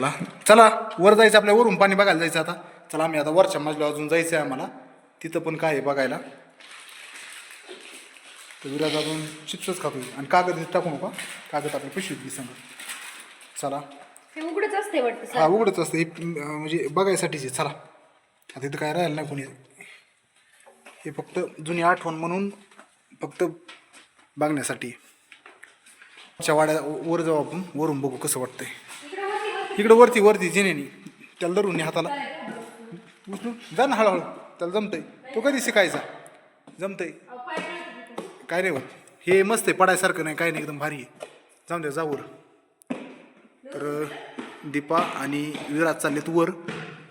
चला चला वर जायचं आपल्या वरून पाणी बघायला जायचं आता. चला आम्ही आता वरच्या मजल्यावर अजून जायचं आहे आम्हाला. तिथं पण काय आहे बघायला. तर विराज अजून चिप्सच खातोय आणि कागद टाकू नका कागद आपल्या पिशवीत बी सांगा. चला. हे उघडच असते वाटतं हा उघडच असतं हे म्हणजे बघायसाठीच आहे. चला. आता इथं काय राहिलं नाही कोणी. हे फक्त जुनी आठवण म्हणून फक्त बघण्यासाठी. वाड्या वर जाऊ आपण. वरून बघू कसं वाटतंय. इकडं वरती वरती जिनेनी. त्याला धरून ने हाताला. उचलून. जा ना हळूहळू. त्याला जमतंय. तो कधी शिकायचा? जमतंय. काय रे हो? हे? मस्त आहे पडायसारखं नाही काय नाही एकदम भारी आहे. जाऊन द्या जाऊर तर दीपा आणि विराज चाललेत वर.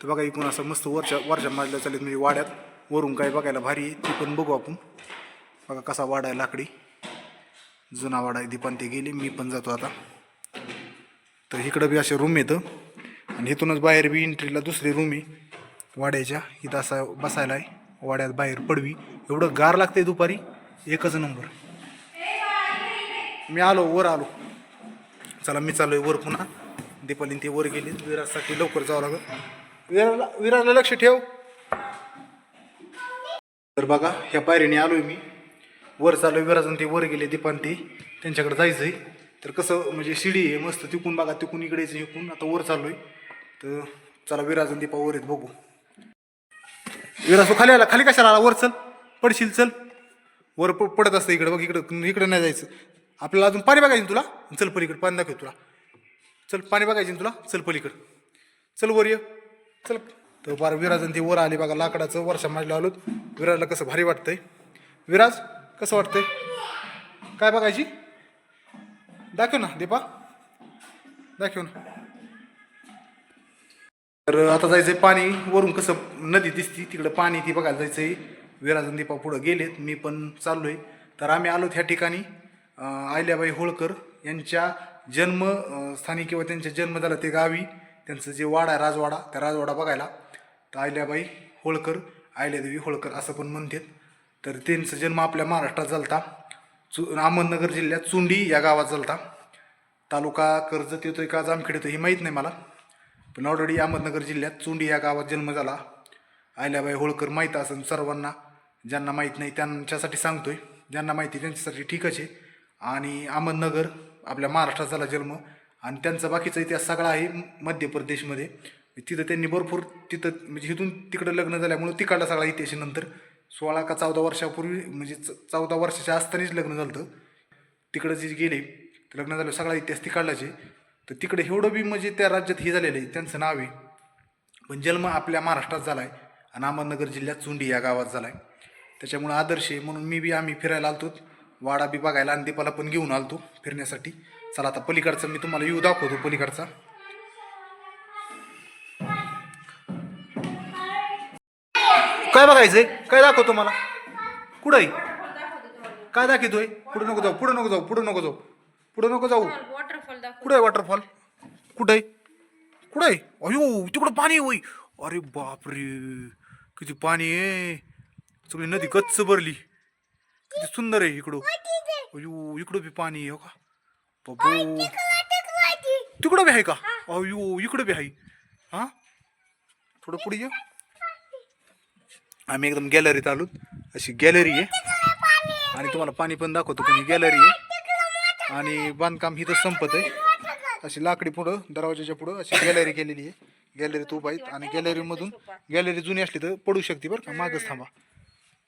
तर बघा इकडून असं मस्त वरच्या वरच्या मजल्या चाललेत म्हणजे वाड्यात. वरून काय बघायला भारी आहे ती पण बघू आपण. बघा कसा वाडा आहे लाकडी. जुना वाडा आहे दीपान ते गेले मी पण जातो आता. तर इकडं बी असे रूम येतं. आणि इथूनच बाहेर बी एंट्रीला दुसरी रूम आहे. वाड्याच्या. इथं असा बसायला आहे. वाड्यात बाहेर पडवी. एवढं गार लागते दुपारी. एकच नंबर मी आलो वर आलो. चला मी चाललोय वर पुन्हा. दीपालीन ते वर गेले. विराजसाठी लवकर जावं लागत विराला विराजला लक्ष ठेव. तर बघा ह्या पायरीने आलोय मी. वर चाललोय. विराजन ते वर गेले. दीपान ते त्यांच्याकडे जायचंय. तर कसं म्हणजे शिडी आहे मस्त तिकून बघा तिकून इकडे यायचं इकून. आता वर चाललोय. तर चला विराजन दीपा वर आहेत बघू. विराज खाली आला. खाली कशाला आला? वर चल. पडशील चल. वर प- पडत असतं इकडं. बघ इकडं इकडं नाही जायचं. आपल्याला अजून पाणी बघायचं तुला? चल पलीकडं पाणी दाखव तुला. चल पाणी बघायचं तुला? चल पलीकडं. चल वर ये. चल. तर बार विराजन ते वर आले बघा लाकडाचं वर्षा माझ्या आलो विराजला कसं भारी वाटतंय. विराज कसं वाटतंय? काय बघायची? दाखव ना दीपा. दाखव ना. तर आता जायचंय पाणी वरून कसं नदी दिसती तिकडं पाणी ती बघायला जायचंय. विराजन दीपा पुढं गेलेत मी पण चाललोय. तर आम्ही आलो त्या ठिकाणी आयल्याबाई अहिल्याबाई होळकर यांच्या जन्म स्थानी किंवा त्यांच्या जन्म झाला ते गावी. त्यांचं जे वाडा आहे राजवाडा त्या राजवाडा बघायला. तर अहिल्याबाई होळकर अहिल्यादेवी होळकर असं पण म्हणतात. तर त्यांचा जन्म आपल्या महाराष्ट्रात झालता. चु अहमदनगर जिल्ह्यात चुंडी या गावात चलता तालुका कर्जत येतो का जामखेड येतो हे माहीत नाही मला. पण ऑलरेडी अहमदनगर जिल्ह्यात चुंडी या गावात जन्म झाला. आयल्याबाई होळकर माहीत असेल सर्वांना ज्यांना माहीत नाही त्यांच्यासाठी सांगतोय. ज्यांना माहिती त्यांच्यासाठी ठीकच आहे. आणि अहमदनगर आपल्या महाराष्ट्रात झाला जन्म. आणि त्यांचा बाकीचा इतिहास सगळा आहे मध्य प्रदेशमध्ये. तिथं त्यांनी भरपूर तिथं म्हणजे इथून तिकडं लग्न झाल्यामुळं तिकडला सगळा इतिहास नंतर. सोळा का चौदा वर्षापूर्वी म्हणजे च- चौदा वर्षाच्या असतानाच लग्न झालं होतं तिकडं जे गेले तर लग्न झालं सगळा इतिहास तिकडलाचे तर तिकडे एवढं बी म्हणजे त्या राज्यात हे झालेलं आहे त्यांचं नाव आहे. पण जन्म आपल्या महाराष्ट्रात झाला आहे आणि अहमदनगर जिल्ह्यात चुंडी या गावात झाला आहे त्याच्यामुळं आदर्श आहे म्हणून मी बी आम्ही फिरायला आलतो. वाडा बी बघायला आणि दीपाला पण घेऊन आलतो फिरण्यासाठी. चला आता पलीकडचा मी तुम्हाला येऊ दाखवतो पलीकडचा. काय बघायचंय? काय दाखव तुम्हाला कुठं आहे? काय दाखवतोय? पुढे नको जाऊ पुढे नको जाऊ पुढे नको जाऊ. पुढे नको जाऊ. वॉटरफॉल कुठं आहे वॉटरफॉल कुठं आहे? कुठं आहे? अयो तिकडं पाणी आहे अरे बापरे. किती पाणी आहे. सगळी नदी गच्च भरली. किती सुंदर आहे इकडं. अयो इकडं बी पाणी आहे हो का? बाबू. तिकडं बी आहे का? अयो इकडं बी आहे. हा? थोडं पुढे ये. आम्ही एकदम गॅलरीत आलो. अशी गॅलरी आहे. आणि तुम्हाला पाणी पण दाखवतो पण ही गॅलरी आहे. आणि बांधकाम इथं संपत आहे. अशी लाकडी पुढं दरवाजाच्या पुढं अशी गॅलरी केलेली आहे. गॅलरीत उभा आहेत. आणि गॅलरीमधून गॅलरी जुनी असली तर पडू शकते बरं का मागच थांबा.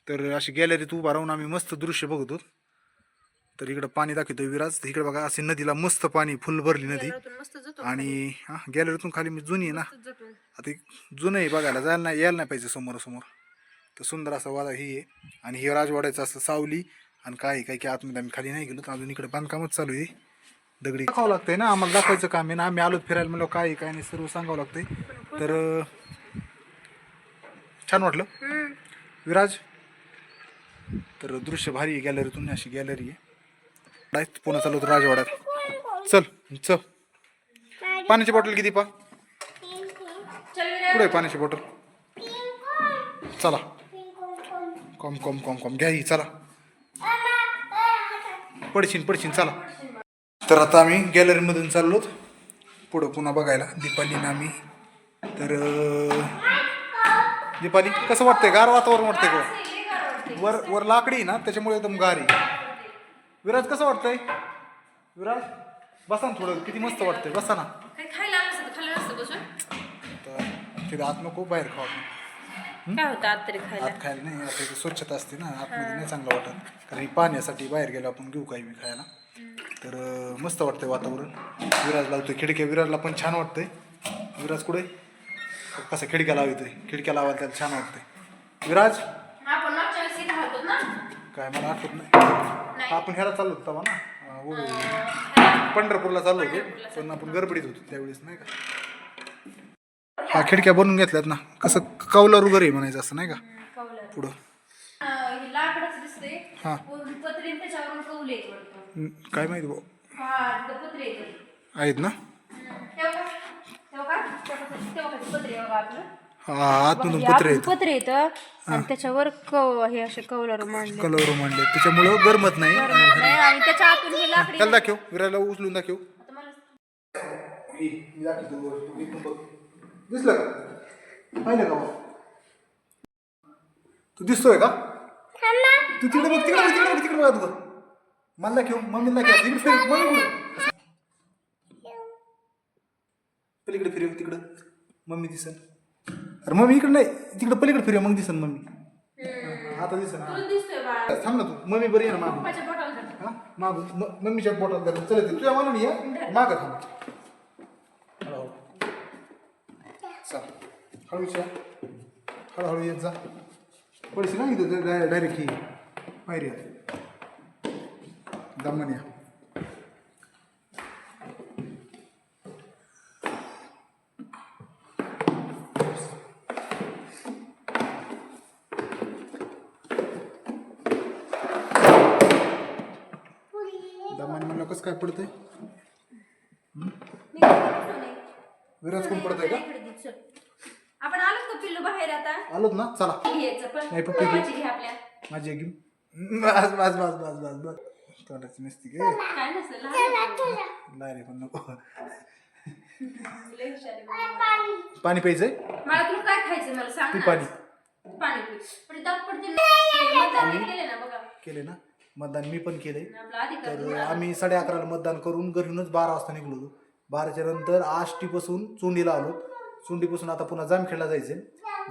तर अशी गॅलरीत उभा राहून आम्ही मस्त दृश्य बघतो. तर इकडं पाणी दाखवतो विराज. तर इकडे बघा अशी नदीला मस्त पाणी फुल भरली नदी. आणि हा गॅलरीतून खाली मी जुनी आहे ना. आता जुनं आहे बघायला. जायला नाही यायला नाही पाहिजे समोरासमोर. तर सुंदर असा वाडा ही आहे. आणि हे राजवाड्याचं असं सावली आणि काय काय की आतमध्ये आम्ही खाली नाही गेलो. तर अजून इकडे बांधकामच चालू आहे. दगडी दाखवावं लागतंय ना आम्हाला दाखवायचं काम आहे ना. आम्ही आलो फिरायला म्हणलं काय आहे, काय नाही सर्व सांगावं लागतंय. तर छान वाटलं. विराज तर दृश्य भारी आहे गॅलरीतून अशी गॅलरी आहे. पुन्हा चालू होतं राजवाड्यात. चल चल. पाण्याची बॉटल किती पा? कुठे आहे पाण्याची बॉटल चला. कॉम कॉम कॉम कॉम. घ्या ही चला. पडशीन पडशीन चला. तर आता आम्ही गॅलरीमधून चाललोत पुढं पुन्हा बघायला. दीपालीनं आम्ही. तर दीपाली कसं वाटतंय? गार वातावरण वाटतंय का? वर वर लाकडी ना त्याच्यामुळे एकदम गार आहे. विराज कसं वाटतंय? विराज बसा ना थोडं. किती मस्त वाटतंय. बसा ना. तिथं आत नको बाहेर खावा काय होतं आत तरी खायला? आत खायला नाही आता इथं स्वच्छता असते ना आतमध्ये नाही चांगलं वाटत. कारण हे पाण्यासाठी बाहेर गेलो आपण घेऊ काही बी खायला. तर अं, मस्त वाटतंय वातावरण. विराज लावतोय खिडक्या विराजला पण छान वाटतंय. विराज कुठे? कसं खिडक्या लावतोय? खिडक्या लावायला त्याला छान वाटतंय. विराज? आपण मागच्या वेळेस इथे होतो ना? काय मला आठवत नाही. आपण ह्याला चाललो होतो तेव्हा ना? अं, पंढरपूरला चाललो होतो. पण आपण गडबडीत होतो त्यावेळेस नाही का? हा खिडक्या बनवून घेतल्यात ना. कसं कौलारू घर आहे म्हणायचं असं नाही का? पुढं. हे हा. काय माहिती भाऊ हा आहेत. ना? हा आतमधून पत्रे आहेत. पत्रे येतं आणि त्याच्यावर कव हे असे कौलारू मांडले. कलर मांडले. त्याच्यामुळं गरमत नाही. नाही आणि त्याच्या आतून हे लाकडी त्याला दाखव विरायला उचलून दाखव. आता मला दिसलं का? पाहिलं का? तू दिसतोय का? तू तिकडे बघ तिकडे बघ तिकडे बघ तिकडे बघ तू मला दाखव मम्मीला दाखव तिकडे फिर मम्मी. पलीकडे फिरव तिकडं. मम्मी दिसन. अरे मम्मी इकडे नाही तिकडे पलीकडे फिरव मग दिसन मम्मी. आता दिसन. थांब ना तू मम्मी बरी आहे ना मागून? मागून. मम्मीच्या पोटात चल तुझ्या मला नाही मागं थांब हळूहळू चल हळूच्या हळूहळू येत जा पडशी ना इथं डायरेक्ट ही पायरी दमन या दमन म्हणलं कसं काय पडतंय. विराज कोण पडतंय का. आपण आलो का पिल्लू बाहेर आता? आलोत ना चला. घ्यायचं पण नाही, पप्पी घे. आपल्या. माझी घेऊन. बस बस बस बस बस बस. तोंडाची नसती गे काय नसेल लहान पण नको. हुशार आहे. पाणी. प्यायचंय? मला तुला काय खायचं मला सांग ना. पाणी. पाणी पी. पण दात पडतील ना. मतदान नाही केले ना बघा. केले ना? मतदान मी पण केलंय. आपला अधिकार तर आम्ही साडे अकराला मतदान करून घरूनच बारा वाजता निघलो होतो. बाराच्या नंतर आष्टीपासून चोंडीला आलो. चोंडीपासून आता पुन्हा जामखेडला जायचंय.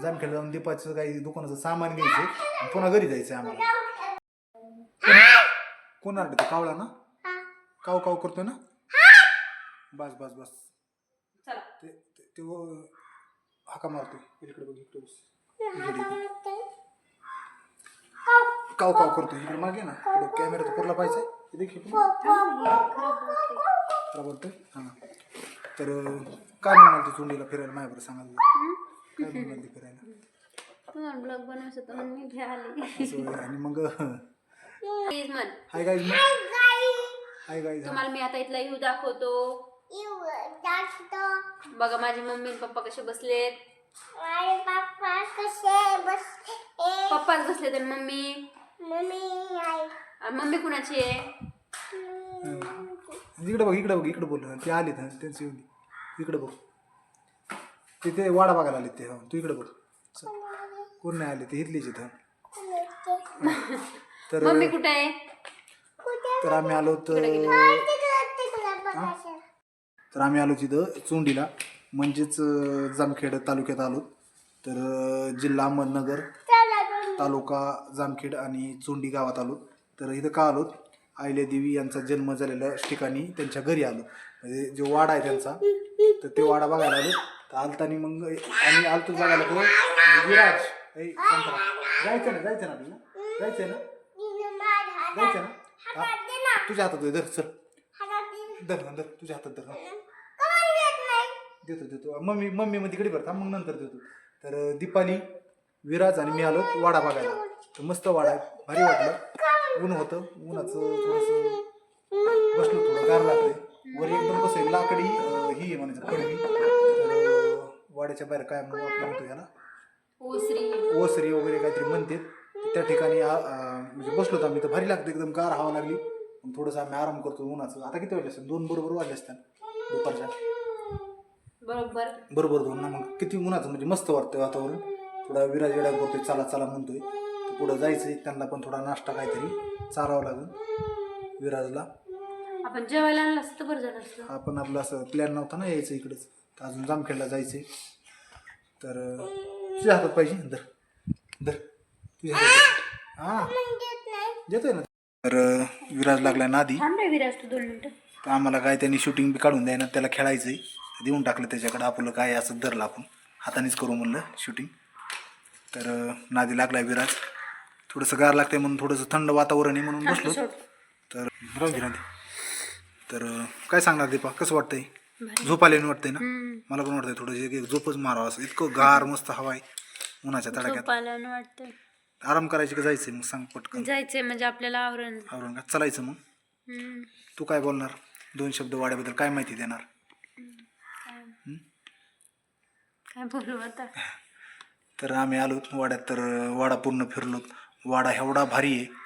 जामखेडला जाऊन दीपाचं काही दुकानाचं सामान घ्यायचं पुन्हा घरी जायचंय आम्हाला. कोण आलं ते? कावळा ना? काव काव करतोय ना? बस बस बस. चला. ते ते- हाका मारतोय. इकडे बघ इकडे. काव काव करतोय. इकडे मागे ना. कॅमेरा तर पुरला पाहिजे. हे बोलतोय हा. तर काय म्हणाल तू चुंडीला फिरायला? माझ्याबरोबर सांगा तुला. काय म्हणाल ती फिरायला? तुम्हाला ब्लॉग बनवायचं होतं म्हणून मी घ्या आले. असं. आणि मग प्लीज म्हण. हाय गाईज हाय गाईज तुम्हाला मी आता इथला व्ह्यू दाखवतो. बघा माझी मम्मी आणि पप्पा कसे बसलेत. पप्पाच बसलेत आणि मम्मी? आणि मम्मी कुणाची आहे? इकडे बघ इकडे बघ इकडे बोल ते आले त्यांची येऊन इकडे बघ. ते ते वाडा बघायला आले ते हा तू इकडे बघ. कोण नाही आले ते इथलेच इथं. तर मम्मी कुठे आहे? तर आम्ही आलो तर तर आम्ही आलो तिथं चोंडीला. म्हणजेच अं, जामखेड तालुक्यात आलो. तर अं, जिल्हा अहमदनगर तालुका जामखेड आणि चोंडी गावात आलो. तर इथं का आलो? आयल्या देवी यांचा जन्म झालेल्या ठिकाणी त्यांच्या घरी आलो. म्हणजे जो वाडा आहे त्यांचा तर ते वाडा बघायला आलो. तर आलतानी मग आम्ही आलतो बघायला तो विराज. ऐ, शांत जायचं ना जायचं ना आपल्याला. जायचं ना? जायचं ना? हा? तुझ्या हातात दे, धर सर धर ना, धर. तुझ्या हातात धर हा. देतो देतो. मम्मी मम्मी मध्ये तिकडे भरता मग नंतर देतो. तर अं, दीपाली विराज आणि मी आलो. वाडा बघायला. तर मस्त वाडा. आहे भारी वाटलं. ऊन होतं. उन्हाचं थोडंसं बसलो थोडं गार लागतंय वर एकदम कसं आहे लाकडी अं, ही आहे म्हणायचं पडवी तर वाड्याच्या बाहेर काय म्हणतो याला? ओसरी. ओसरी वगैरे काहीतरी म्हणते. त्या ठिकाणी आ- म्हणजे बसलो होतो आम्ही तर भारी लागतं एकदम गार हवा लागली. मग थोडंसं आम्ही आराम करतो उन्हाचं. आता किती वाजले असतात दोन बरोबर वाजले असतात दुपारच्या. बरोबर. बरोबर दोन ना मग किती उन्हाचं म्हणजे मस्त वाटतं वातावरण. थोडा विराज वेडा करतोय चला चला म्हणतोय. तर पुढं जायचंय त्यांना पण थोडा नाश्ता काहीतरी चारावं लागेल. विराजला. आपण जेवायला आणलं असतं तर बरं झालं असतं. आपण आपलं असं प्लॅन नव्हता ना यायचं इकडंच. तर अजून जामखेडला जायचंय. तर तुझ्या हातात पाहिजे धर. धर. तुझ्या हातात हां. देतोय ना. तर विराज लागला नादी थांब रे विराज तू दोन मिनिटं. तर आम्हाला काय त्यांनी शूटिंग बी काढून द्यायना त्याला खेळायचंय. देऊन टाकलं त्याच्याकडे आपलं काय असं धरलं आपण. हातानेच करू म्हणलं शूटिंग तर नादी लागलाय विराज. थोडंसं गार लागतंय म्हणून थोडंसं थंड वातावरण आहे म्हणून बसलो तर राहू दे नादी तर काय सांगणार दीपा कसं वाटतंय? झोप आले वाटतंय ना. मला पण वाटतंय थोडं एक झोपच मारावं असं. इतकं गार मस्त हवा आहे. उन्हाच्या तडाख्यात. वाटतंय. आराम करायची का जायचंय मग? सांग पटकन. जायचंय म्हणजे आपल्याला आवरण. आवरून का? चलायचं मग? हम्म. तू काय बोलणार? दोन शब्द वाड्याबद्दल काय माहिती देणार? काय काय बोलू आता? तर आम्ही आलो वाड्यात तर वाडा पूर्ण फिरलो. वाडा एवढा भारी आहे.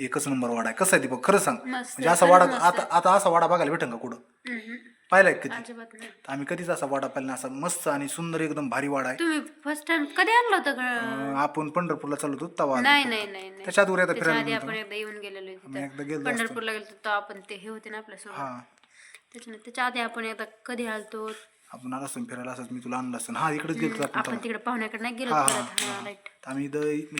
एकच नंबर वाडा आहे. कसं आहे दीपक? खरं सांग. मस्त म्हणजे असा वाडा आता आता असा वाडा बघायला भेटेल का कुठं? हम्म. पाहिलाय का कधी अजिबात नाही. तर आम्ही कधीच असा वाडा पाहिला नाही. असा मस्त आणि सुंदर एकदम भारी वाडा आहे. तुम्ही फर्स्ट टाइम कधी आणलं होतं अं, आपण पंढरपूरला चाललो होतो तवा आलो. नाही नाही नाही नाही. त्याच्या त्याच्या फिरायला आधी गेलो आपण होतो. एकदा येऊन गेलेलो आम्ही एकदा गेलो पंढरपूरला गेलो होतो आपण ते हे होते ना आपल्यासोबत. हा. त्याच्या आधी आपण एकदा कधी आलतो? आपण आलो असतो फिरायला असंच मी तुला आणलं असतं. हा इकडेच गेलो आपण आपण तिकडे पाहुण्याकडे नाही गेलो हा, परत हा, हा हा. राईट तर आम्ही इथं